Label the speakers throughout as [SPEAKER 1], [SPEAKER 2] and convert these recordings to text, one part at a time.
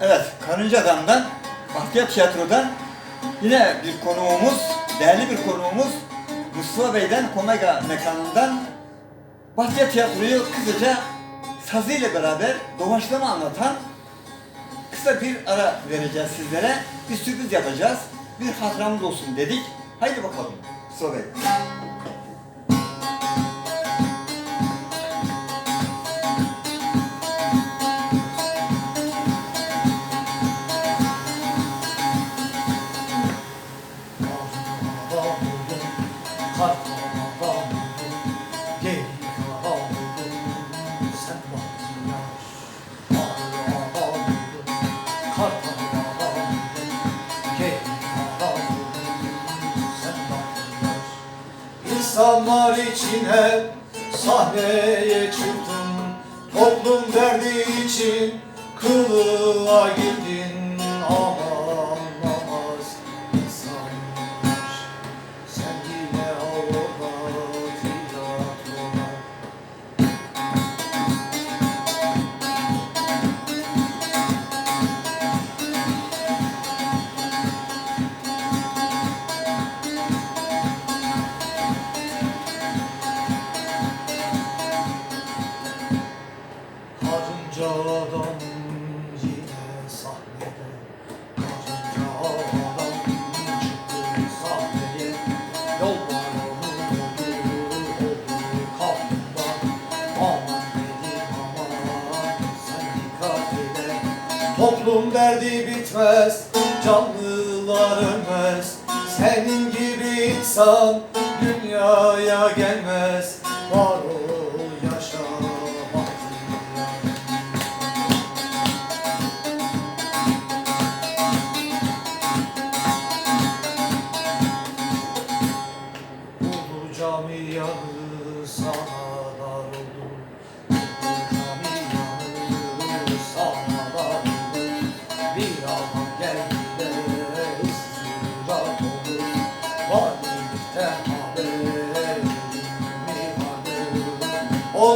[SPEAKER 1] Evet, Karınca Adam'dan, Bahtiyar Tiyatro'dan yine bir konuğumuz, değerli bir konuğumuz Mustafa Bey'den Komega mekanından Bahtiyar Tiyatro'yu kısaca sazıyla beraber doğaçlama anlatan kısa bir ara vereceğiz sizlere. Bir sürpriz yapacağız. Bir hatıramız olsun dedik. Haydi bakalım Mustafa Bey.
[SPEAKER 2] İnsanlar içine sahneye çıktım. Toplum derdi için kılığa girdin Toplum derdi bitmez canlılar ölmez. Senin gibi insan dünyaya gelmez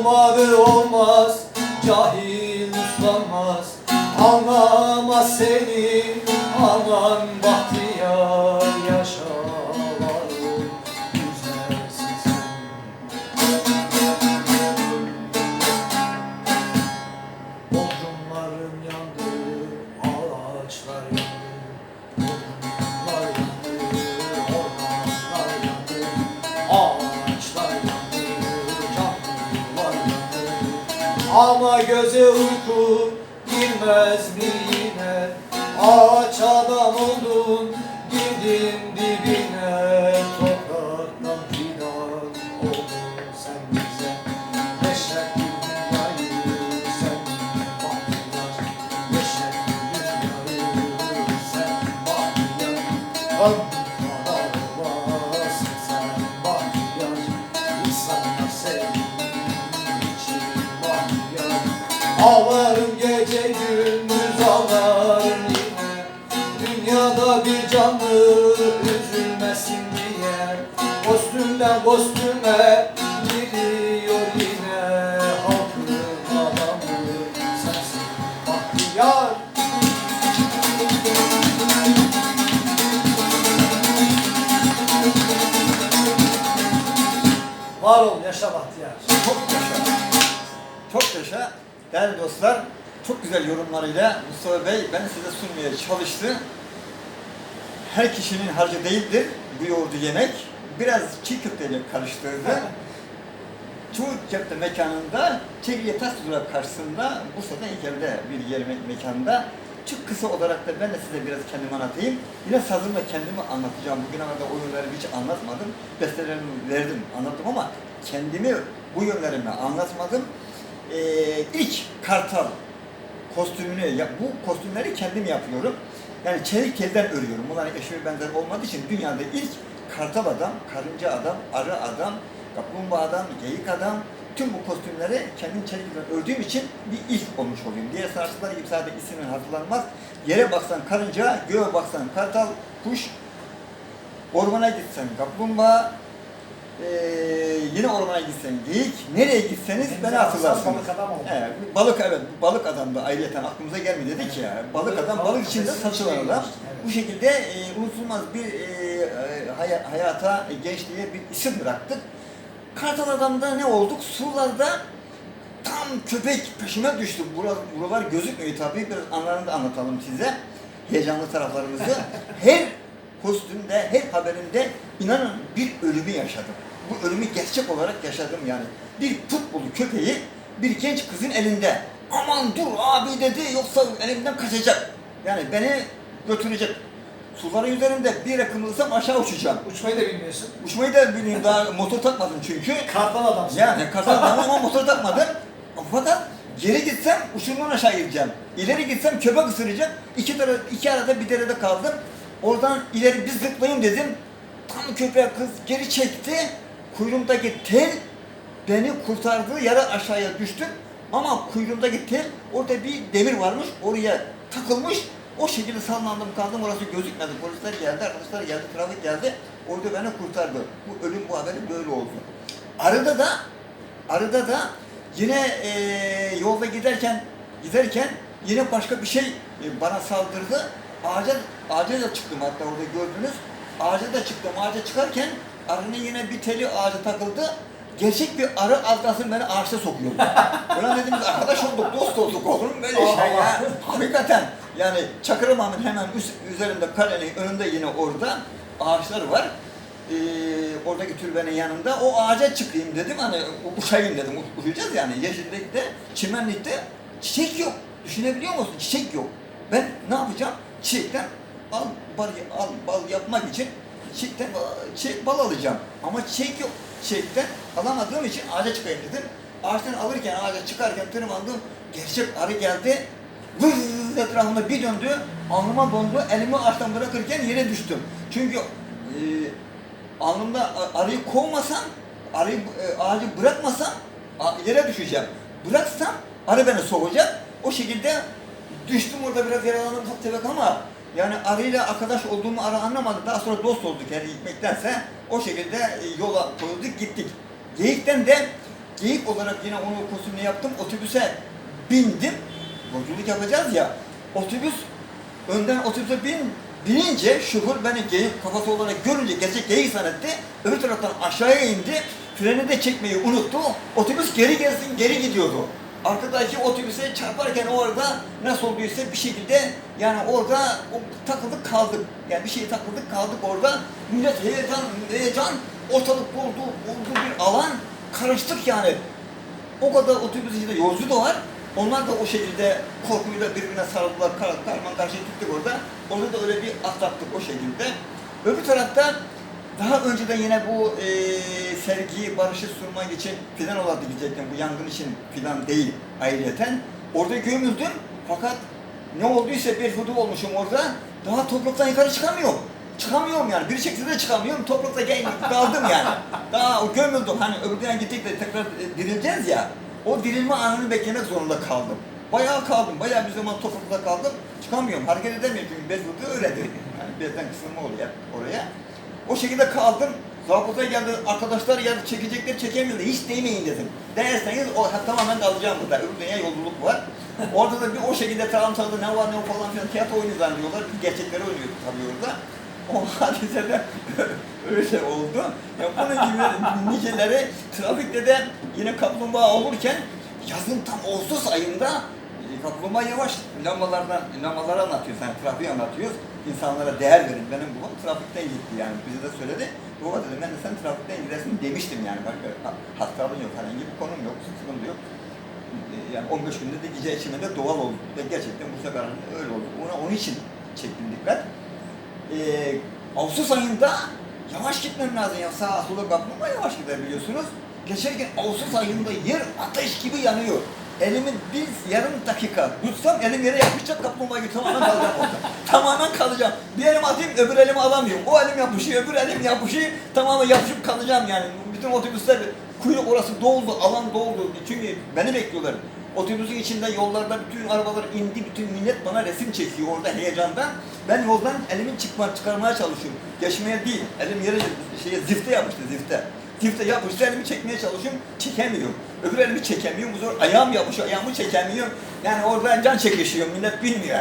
[SPEAKER 2] Olmadı olmaz cahil uslanmaz. Anlamaz seni aman bahtiyar yine Ağaç adam oldun, girdin Kostümden kostüme giriyor yine Halkın adamı sensin bahtiyar Var ol yaşa bahtiyar
[SPEAKER 1] Çok yaşa. Çok yaşa. Değerli dostlar, çok güzel yorumlarıyla Mustafa Bey beni size sunmaya çalıştı. Her kişinin harcı değildir bu yoğurdu yemek. Biraz çiğ köfteyle karıştırdı. Çoğu köfte mekanında Çekirge Tas durak karşısında Bursa'da İlker'de bir yer me- mekanında çok kısa olarak da ben de size biraz kendimi anlatayım. Yine sazımla kendimi anlatacağım. Bugüne kadar oyunları hiç anlatmadım. Bestelerimi verdim, anlattım ama kendimi bu yönlerimi anlatmadım. Ee, ilk Kartal kostümünü, ya, bu kostümleri kendim yapıyorum. Yani çelik telden örüyorum. Bunların eşi benzer olmadığı için dünyada ilk kartal adam, karınca adam, arı adam, kaplumbağa adam, geyik adam, tüm bu kostümleri kendim çelikten ördüğüm için bir ilk olmuş olayım. Diğer sanatçılar gibi sadece isimler hatırlanmaz. Yere baksan karınca, göğe baksan kartal, kuş, ormana gitsen kaplumbağa, yine ormana gitsen geyik, nereye gitseniz beni hatırlarsınız.
[SPEAKER 2] Balık adam oldu.
[SPEAKER 1] Evet, balık evet, balık adam da ayrıyeten aklımıza gelmedi dedik ya. Balık adam,
[SPEAKER 2] Balık
[SPEAKER 1] içinde
[SPEAKER 2] şey
[SPEAKER 1] adam. Bu şekilde e, unutulmaz bir e, e, hay- hayata, gençliğe bir isim bıraktık. Kartal Adam'da ne olduk? Surlarda tam köpek peşime düştü. Buralar, buralar gözükmüyor tabii. Biraz anlarını da anlatalım size. Heyecanlı taraflarımızı. her kostümde, her haberimde inanın bir ölümü yaşadım. Bu ölümü gerçek olarak yaşadım yani. Bir futbol köpeği bir genç kızın elinde. Aman dur abi dedi yoksa elimden kaçacak. Yani beni götürecek. Suların üzerinde bir yere kımılsam aşağı uçacağım.
[SPEAKER 2] Uçmayı da bilmiyorsun.
[SPEAKER 1] Uçmayı da bileyim daha motor takmadım çünkü.
[SPEAKER 2] Kartal adamsın.
[SPEAKER 1] Yani kazandım ama motor takmadım. Fakat geri gitsem uçurumdan aşağı gireceğim. İleri gitsem köpek ısıracak. İki, tara iki arada bir derede kaldım. Oradan ileri bir zıplayayım dedim. Tam köpek kız geri çekti. Kuyruğumdaki tel beni kurtardığı yere aşağıya düştüm. Ama kuyruğumdaki tel orada bir demir varmış. Oraya takılmış. O şekilde sallandım kaldım. Orası gözükmedi. Polisler geldi, arkadaşlar geldi, trafik geldi. Orada beni kurtardı. Bu ölüm bu haberi böyle oldu. Arada da Arada da yine eee, yolda giderken giderken yine başka bir şey e, bana saldırdı. Ağaca, ağaca da çıktım hatta orada gördünüz. Ağaca da çıktım. Ağaca çıkarken arının yine bir teli ağaca takıldı. Gerçek bir arı altasın beni ağaçta sokuyordu. Ulan dedim arkadaş olduk, dost olduk olur mu böyle şey ya? Hakikaten yani Çakırı Mahmut hemen üst, üzerinde kalenin önünde yine orada ağaçlar var. E, oradaki türbenin yanında. O ağaca çıkayım dedim hani uçayım dedim. Uçacağız yani. Yeşillikte çimenlikte çiçek yok. Düşünebiliyor musun? Çiçek yok. Ben ne yapacağım? Çiçekten al bal, al bal yapmak için çiçekten çiçek bal alacağım. Ama çiçek yok. Çiçekten alamadığım için ağaca çıkayım dedim. Ağaçtan alırken ağaca çıkarken tırmandım gerçek arı geldi Vız etrafında bir döndü, alnıma dondu, elimi ağaçtan bırakırken yere düştüm. Çünkü e, alnımda arıyı kovmasam, arıyı e, ağacı bırakmasam yere düşeceğim. Bıraksam arı beni sokacak. O şekilde düştüm orada biraz yaralandım ufak tefek ama yani arıyla arkadaş olduğumu arı anlamadı. Daha sonra dost olduk yani gitmektense o şekilde e, yola koyulduk gittik. Geyikten de geyik olarak yine onu kostümle yaptım. Otobüse bindim. Yolculuk yapacağız ya. Otobüs önden otobüse bin, binince şoför beni geyik kafası olarak görünce gerçek geyik zannetti. Öbür taraftan aşağıya indi. Freni de çekmeyi unuttu. Otobüs geri gelsin geri gidiyordu. Arkadaki otobüse çarparken orada nasıl olduysa bir şekilde yani orada o, takıldık kaldık. Yani bir şey takıldık kaldık orada. Millet heyecan, heyecan ortalık oldu, oldu bir alan. Karıştık yani. O kadar otobüs içinde yolcu da var. Onlar da o şekilde korkuyla birbirine sarıldılar, kar, karman karşıya gittik orada. Orada da öyle bir atlattık o şekilde. Öbür tarafta daha önceden yine bu e, sergiyi, barışı sunmak için fidan olarak gidecektim. Bu yangın için fidan değil ayrıyeten. Orada gömüldüm fakat ne olduysa bir hudu olmuşum orada. Daha topraktan yukarı çıkamıyorum. Çıkamıyorum yani. Bir şekilde çıkamıyorum. Toprakta gel kaldım yani. Daha gömüldüm. Hani öbür dünya gittik de tekrar e, dirileceğiz ya. O dirilme anını beklemek zorunda kaldım. Bayağı kaldım. Bayağı bir zaman toprakta kaldım. Çıkamıyorum. Hareket edemiyorum çünkü bez vurdu öyledir. Yani bezden kısılma oluyor oraya. O şekilde kaldım. Zabıta geldi, arkadaşlar geldi, çekecekler çekemiyordu. Hiç değmeyin dedim. Değerseniz o ha, tamamen kalacağım burada. Öbür dünya yolculuk var. Orada da bir o şekilde çaldı ne var ne yok falan filan tiyatro oyunu zannediyorlar. Gerçekleri oynuyoruz tabii orada. O hadisede öyle oldu. Ya bunun gibi niceleri trafikte de yine kaplumbağa olurken yazın tam Ağustos ayında e, kaplumbağa yavaş lambalardan lambaları anlatıyoruz. Yani trafiği anlatıyoruz. İnsanlara değer verin. Benim babam trafikten gitti yani. Bize de söyledi. Baba dedi ben de sen trafikten gidersin demiştim yani. Başka ha- hastalığın yok. Herhangi bir konum yok. Sıkıntı yok. E, Yani 15 günde de gece içimde doğal oldu. Ve gerçekten bu sefer öyle oldu. Ona onun için çektim dikkat e, Ağustos ayında yavaş gitmem lazım ya sağa sola kaplumbağa yavaş gider biliyorsunuz. Geçerken Ağustos ayında yer ateş gibi yanıyor. Elimin bir yarım dakika tutsam elim yere yapışacak kaplumbağa gibi tamamen kalacağım orada. tamamen kalacağım. Bir elim atayım öbür elimi alamıyorum. O elim yapışıyor öbür elim yapışıyor tamamen yapışıp kalacağım yani. Bütün otobüsler kuyruk orası doldu alan doldu. Çünkü beni bekliyorlar. Otobüsün içinde yollarda bütün arabalar indi, bütün millet bana resim çekiyor orada heyecandan. Ben yoldan elimi çıkma, çıkarmaya çalışıyorum. Geçmeye değil, elim yere şeye, zifte yapmıştı zifte. Drifte yapıştı elimi çekmeye çalışıyorum. Çekemiyorum. Öbür elimi çekemiyorum. Bu sefer ayağım yapışıyor. Ayağımı çekemiyorum. Yani orada can çekişiyor. Millet bilmiyor.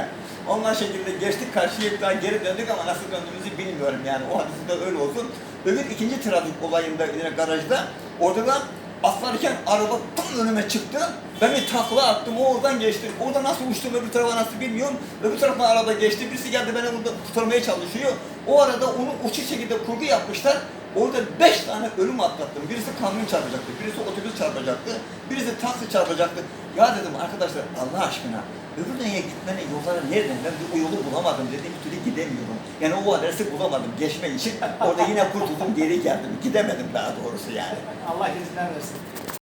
[SPEAKER 1] Ondan şekilde geçtik karşıya geri döndük ama nasıl döndüğümüzü bilmiyorum yani. O hadisede öyle olsun. Öbür ikinci trafik olayında yine garajda. Orada da atlarken araba tam önüme çıktı. Ben bir takla attım, o oradan geçti. Orada nasıl uçtum öbür tarafa nasıl bilmiyorum. Öbür tarafa araba geçti, birisi geldi beni burada kurtarmaya çalışıyor. O arada onu uçuk şekilde kurgu yapmışlar. Orada beş tane ölüm atlattım. Birisi kamyon çarpacaktı, birisi otobüs çarpacaktı, birisi taksi çarpacaktı. Ya dedim arkadaşlar Allah aşkına öbür dünyaya gitmenin yolları nereden? Ben o yolu bulamadım dedim, bir türlü gidemiyorum. Yani o adresi bulamadım geçme için. Orada yine kurtuldum, geri geldim. Gidemedim daha doğrusu yani.
[SPEAKER 2] Allah izinden versin.